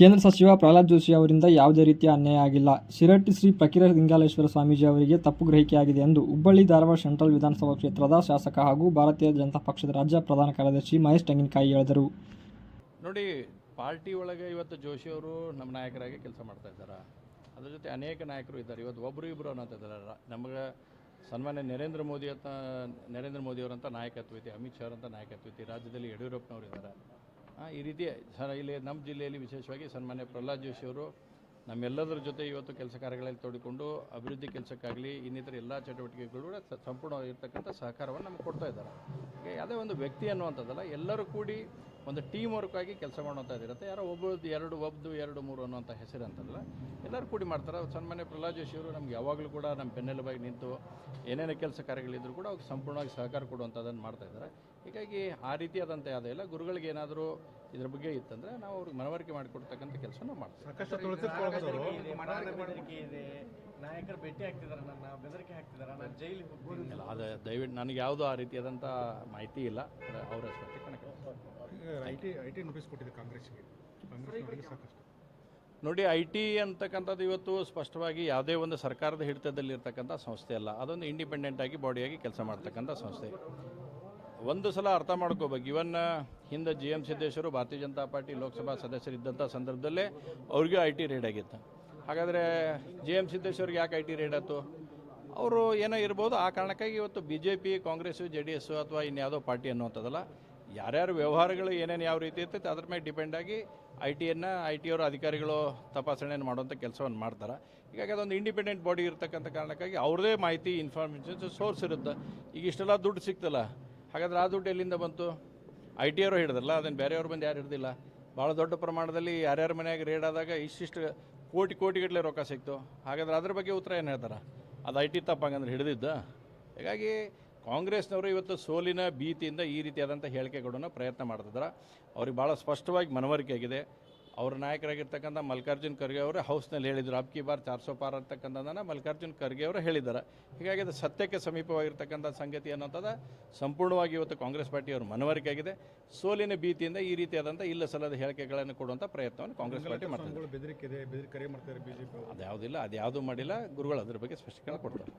ಕೇಂದ್ರ ಸಚಿವ ಪ್ರಹ್ಲಾದ್ ಜೋಶಿ ಅವರಿಂದ ಯಾವುದೇ ರೀತಿಯ ಅನ್ಯಾಯ ಆಗಿಲ್ಲ. ಶಿರಟ್ಟಿ ಶ್ರೀ ಫಕೀರ ಲಿಂಗಾಲೇಶ್ವರ ಸ್ವಾಮೀಜಿ ಅವರಿಗೆ ತಪ್ಪು ಗ್ರಹಿಕೆಯಾಗಿದೆ ಎಂದು ಹುಬ್ಬಳ್ಳಿ ಧಾರವಾಡ ಸೆಂಟ್ರಲ್ ವಿಧಾನಸಭಾ ಕ್ಷೇತ್ರದ ಶಾಸಕ ಹಾಗೂ ಭಾರತೀಯ ಜನತಾ ಪಕ್ಷದ ರಾಜ್ಯ ಪ್ರಧಾನ ಕಾರ್ಯದರ್ಶಿ ಮಹೇಶ್ ತೆಂಗಿನಕಾಯಿ ಹೇಳಿದರು. ನೋಡಿ, ಪಾರ್ಟಿ ಒಳಗೆ ಇವತ್ತು ಜೋಶಿ ಅವರು ನಮ್ಮ ನಾಯಕರಾಗಿ ಕೆಲಸ ಮಾಡ್ತಾ ಇದ್ದಾರೆ? ಅದ್ರ ಜೊತೆ ಅನೇಕ ನಾಯಕರು ಇದ್ದಾರೆ. ಇವತ್ತು ಒಬ್ಬರು ಇಬ್ಬರು ಅನ್ನೋಂಥದ್ದಾರೆ ನಮಗೆ ಸನ್ಮಾನ್ಯ ನರೇಂದ್ರ ಮೋದಿ ಅಂತ, ನರೇಂದ್ರ ಮೋದಿಯವರಂಥ ನಾಯಕತ್ವ ಐತಿ, ಅಮಿತ್ ಶಾ ಅವರಂಥ ನಾಯಕತ್ವ ಐತಿ, ರಾಜ್ಯದಲ್ಲಿ ಯಡಿಯೂರಪ್ಪನವರು ಇದ್ದಾರೆ. ಈ ರೀತಿ ಸರ್, ಇಲ್ಲಿ ನಮ್ಮ ಜಿಲ್ಲೆಯಲ್ಲಿ ವಿಶೇಷವಾಗಿ ಸನ್ಮಾನ್ಯ ಪ್ರಹ್ಲಾದ್ ಜೋಶಿ ಅವರು ನಮ್ಮೆಲ್ಲದರ ಜೊತೆ ಇವತ್ತು ಕೆಲಸ ಕಾರ್ಯಗಳಲ್ಲಿ ತೊಡಿಕೊಂಡು ಅಭಿವೃದ್ಧಿ ಕೆಲಸಕ್ಕಾಗಲಿ ಇನ್ನಿತರ ಎಲ್ಲ ಚಟುವಟಿಕೆಗಳು ಕೂಡ ಸಂಪೂರ್ಣವಾಗಿರ್ತಕ್ಕಂಥ ಸಹಕಾರವನ್ನು ನಮ್ಗೆ ಕೊಡ್ತಾ ಇದ್ದಾರೆ. ಯಾವುದೇ ಒಂದು ವ್ಯಕ್ತಿ ಅನ್ನುವಂಥದ್ದಲ್ಲ, ಎಲ್ಲರೂ ಕೂಡಿ ಒಂದು ಟೀಮ್ ವರ್ಕ್ ಆಗಿ ಕೆಲಸ ಮಾಡುವಂಥದ್ದು ಇರುತ್ತೆ ಯಾರೋ ಒಬ್ಬರದ್ದು ಎರಡು ಒಬ್ಬದು ಎರಡು ಮೂರು ಅನ್ನುವಂಥ ಹೆಸರು ಅಂತಲ್ಲ ಎಲ್ಲರೂ ಕೂಡಿ ಮಾಡ್ತಾರೆ. ಸನ್ಮಾನ್ಯ ಪ್ರಹ್ಲಾದ್ ಜೋಶಿ ಅವರು ನಮ್ಗೆ ಯಾವಾಗಲೂ ಕೂಡ ನಮ್ಮ ಬೆನ್ನೆಲುಬಾಗಿ ನಿಂತು ಏನೇನು ಕೆಲಸ ಕಾರ್ಯಗಳಿದ್ರು ಕೂಡ ಅವ್ರಿಗೆ ಸಂಪೂರ್ಣವಾಗಿ ಸಹಕಾರ ಕೊಡುವಂಥದ್ದನ್ನು ಮಾಡ್ತಾ ಇದ್ದಾರೆ. ಹೀಗಾಗಿ ಆ ರೀತಿಯಾದಂಥ ಯಾವುದೇ ಇಲ್ಲ ಗುರುಗಳಿಗೆ ಏನಾದರೂ ಇದ್ರ ಬಗ್ಗೆ ಇತ್ತಂದರೆ ನಾವು ಅವ್ರಿಗೆ ಮನವರಿಕೆ ಮಾಡಿಕೊಡ್ತಕ್ಕಂಥ ಕೆಲಸನೂ ನಾವು ಮಾಡ್ತೀವಿ ನಾಯಕರು ಭೇಟಿ ಆಗ್ತಿದ್ದಾರೆ ನನ್ನ ಬೆದರಿಕೆ ಹಾಕ್ತಿದಾರೆ ನಾನು ಜೈಲಿಗೆ ಹೋಗ್ತೀನಿ. ಇಲ್ಲ ಅದು ದಯವಿಟ್ಟು ನನಗೆ ಯಾವುದು ಆ ರೀತಿಯಾದಂಥ ಮಾಹಿತಿ ಇಲ್ಲ. ಅವರ ಕಣಕ್ಕೆ I T I T notice ಕೊಟ್ಟಿದೆ ಕಾಂಗ್ರೆಸ್ಗೆ ಕಾಂಗ್ರೆಸ್ನವರಿಗೆ ಸಾಕಷ್ಟು. ನೋಡಿ ಐ ಟಿ ಅಂತಕ್ಕಂಥದ್ದು ಇವತ್ತು ಸ್ಪಷ್ಟವಾಗಿ ಯಾವುದೇ ಒಂದು ಸರ್ಕಾರದ ಹಿಡಿತದಲ್ಲಿರ್ತಕ್ಕಂಥ ಸಂಸ್ಥೆ ಅಲ್ಲ. ಅದೊಂದು ಇಂಡಿಪೆಂಡೆಂಟ್ ಆಗಿ ಬಾಡಿಯಾಗಿ ಕೆಲಸ ಮಾಡ್ತಕ್ಕಂಥ ಸಂಸ್ಥೆ. ಒಂದು ಸಲ ಅರ್ಥ ಮಾಡ್ಕೋಬೇಕು. ಇವನ್ ಹಿಂದೆ ಜಿ ಎಂ ಸಿದ್ದೇಶ್ವರು ಭಾರತೀಯ ಜನತಾ ಪಾರ್ಟಿ ಲೋಕಸಭಾ ಸದಸ್ಯರಿದ್ದಂಥ ಸಂದರ್ಭದಲ್ಲೇ ಅವ್ರಿಗೂ ಐ ಟಿ ರೇಡ್ ಆಗಿತ್ತು. ಹಾಗಾದರೆ ಜಿ ಎಂ ಸಿದ್ದೇಶ್ವರಿಗೆ ಯಾಕೆ ಐ ಟಿ ರೇಡ್ ಆಯಿತು? ಅವರು ಏನೋ ಇರ್ಬೋದು. ಆ ಕಾರಣಕ್ಕಾಗಿ ಇವತ್ತು B J P Congress J D S ಅಥವಾ ಇನ್ಯಾವುದೋ ಪಾರ್ಟಿ ಅನ್ನುವಂಥದ್ದಲ್ಲ. ಯಾರ್ಯಾರ ವ್ಯವಹಾರಗಳು ಏನೇನು ಯಾವ ರೀತಿ ಇರ್ತೈತೆ ಅದ್ರ ಮೇಲೆ ಡಿಪೆಂಡ್ ಆಗಿ ಐ ಟಿಯನ್ನು ಐ ಟಿ ಅವರ ಅಧಿಕಾರಿಗಳು ತಪಾಸಣೆಯನ್ನು ಮಾಡುವಂಥ ಕೆಲಸವನ್ನು ಮಾಡ್ತಾರೆ. ಹೀಗಾಗಿ ಅದೊಂದು ಇಂಡಿಪೆಂಡೆಂಟ್ ಬಾಡಿ ಇರ್ತಕ್ಕಂಥ ಕಾರಣಕ್ಕಾಗಿ ಅವ್ರದೇ ಮಾಹಿತಿ ಇನ್ಫಾರ್ಮೇಷನ್ಸ್ ಸೋರ್ಸ್ ಇರುತ್ತೆ. ಈಗ ಇಷ್ಟೆಲ್ಲ ದುಡ್ಡು ಸಿಕ್ತಲ್ಲ, ಹಾಗಾದ್ರೆ ಆ ದುಡ್ಡು ಎಲ್ಲಿಂದ ಬಂತು? ಐ ಟಿ ಅವರು ಹಿಡಿದ್ರಲ್ಲ ಅದನ್ನು ಬೇರೆಯವ್ರು ಬಂದು ಯಾರು ಹಿಡ್ದಿಲ್ಲ. ಭಾಳ ದೊಡ್ಡ ಪ್ರಮಾಣದಲ್ಲಿ ಯಾರ್ಯಾರ ಮನೆಯಾಗ ರೇಡ್ ಆದಾಗ ಇಷ್ಟಿಷ್ಟು ಕೋಟಿ ಕೋಟಿಗಟ್ಟಲೆ ರೊಕ್ಕ ಸಿಕ್ತು. ಹಾಗಾದ್ರೆ ಅದ್ರ ಬಗ್ಗೆ ಉತ್ತರ ಏನು ಹೇಳ್ತಾರೆ? ಅದು ಐ ಟಿ ತಪ್ಪಂಗಂದ್ರೆ ಹಿಡಿದಿದ್ದ? ಹೀಗಾಗಿ ಕಾಂಗ್ರೆಸ್ನವರು ಇವತ್ತು ಸೋಲಿನ ಭೀತಿಯಿಂದ ಈ ರೀತಿಯಾದಂಥ ಹೇಳಿಕೆಗಳನ್ನು ಪ್ರಯತ್ನ ಮಾಡ್ತಿದ್ದಾರೆ ಅವ್ರಿಗೆ ಭಾಳ ಸ್ಪಷ್ಟವಾಗಿ ಮನವರಿಕೆ ಆಗಿದೆ. ಅವ್ರ ನಾಯಕರಾಗಿರ್ತಕ್ಕಂಥ ಮಲ್ಲಿಕಾರ್ಜುನ್ ಖರ್ಗೆ ಅವರು ಹೌಸ್ನಲ್ಲಿ ಹೇಳಿದರು ಅಬ್ಕಿ ಬಾರ್ ಚಾರ್ ಸೋ ಪಾರ್ ಅಂತಕ್ಕಂಥದ್ದನ್ನು ಮಲ್ಲಿಕಾರ್ಜುನ್ ಖರ್ಗೆ ಅವರು ಹೇಳಿದ್ದಾರೆ. ಹೀಗಾಗಿ ಅದು ಸತ್ಯಕ್ಕೆ ಸಮೀಪವಾಗಿರ್ತಕ್ಕಂಥ ಸಂಗತಿ ಅನ್ನೋಂಥದ್ದು ಸಂಪೂರ್ಣವಾಗಿ ಇವತ್ತು ಕಾಂಗ್ರೆಸ್ ಪಾರ್ಟಿಯವರು ಮನವರಿಕೆ ಆಗಿದೆ. ಸೋಲಿನ ಭೀತಿಯಿಂದ ಈ ರೀತಿಯಾದಂಥ ಇಲ್ಲ ಸಲ್ಲದ ಹೇಳಿಕೆಗಳನ್ನು ಕೊಡುವಂಥ ಪ್ರಯತ್ನವನ್ನು ಕಾಂಗ್ರೆಸ್ ಪಾರ್ಟಿ ಮಾಡ್ತಾರೆ ಅದ್ಯಾವುದಿಲ್ಲ ಅದ್ಯಾವುದೂ ಮಾಡಿಲ್ಲ ಗುರುಗಳು ಅದ್ರ ಬಗ್ಗೆ ಸ್ಪಷ್ಟೀಕರಣ ಕೊಡ್ತಾರೆ.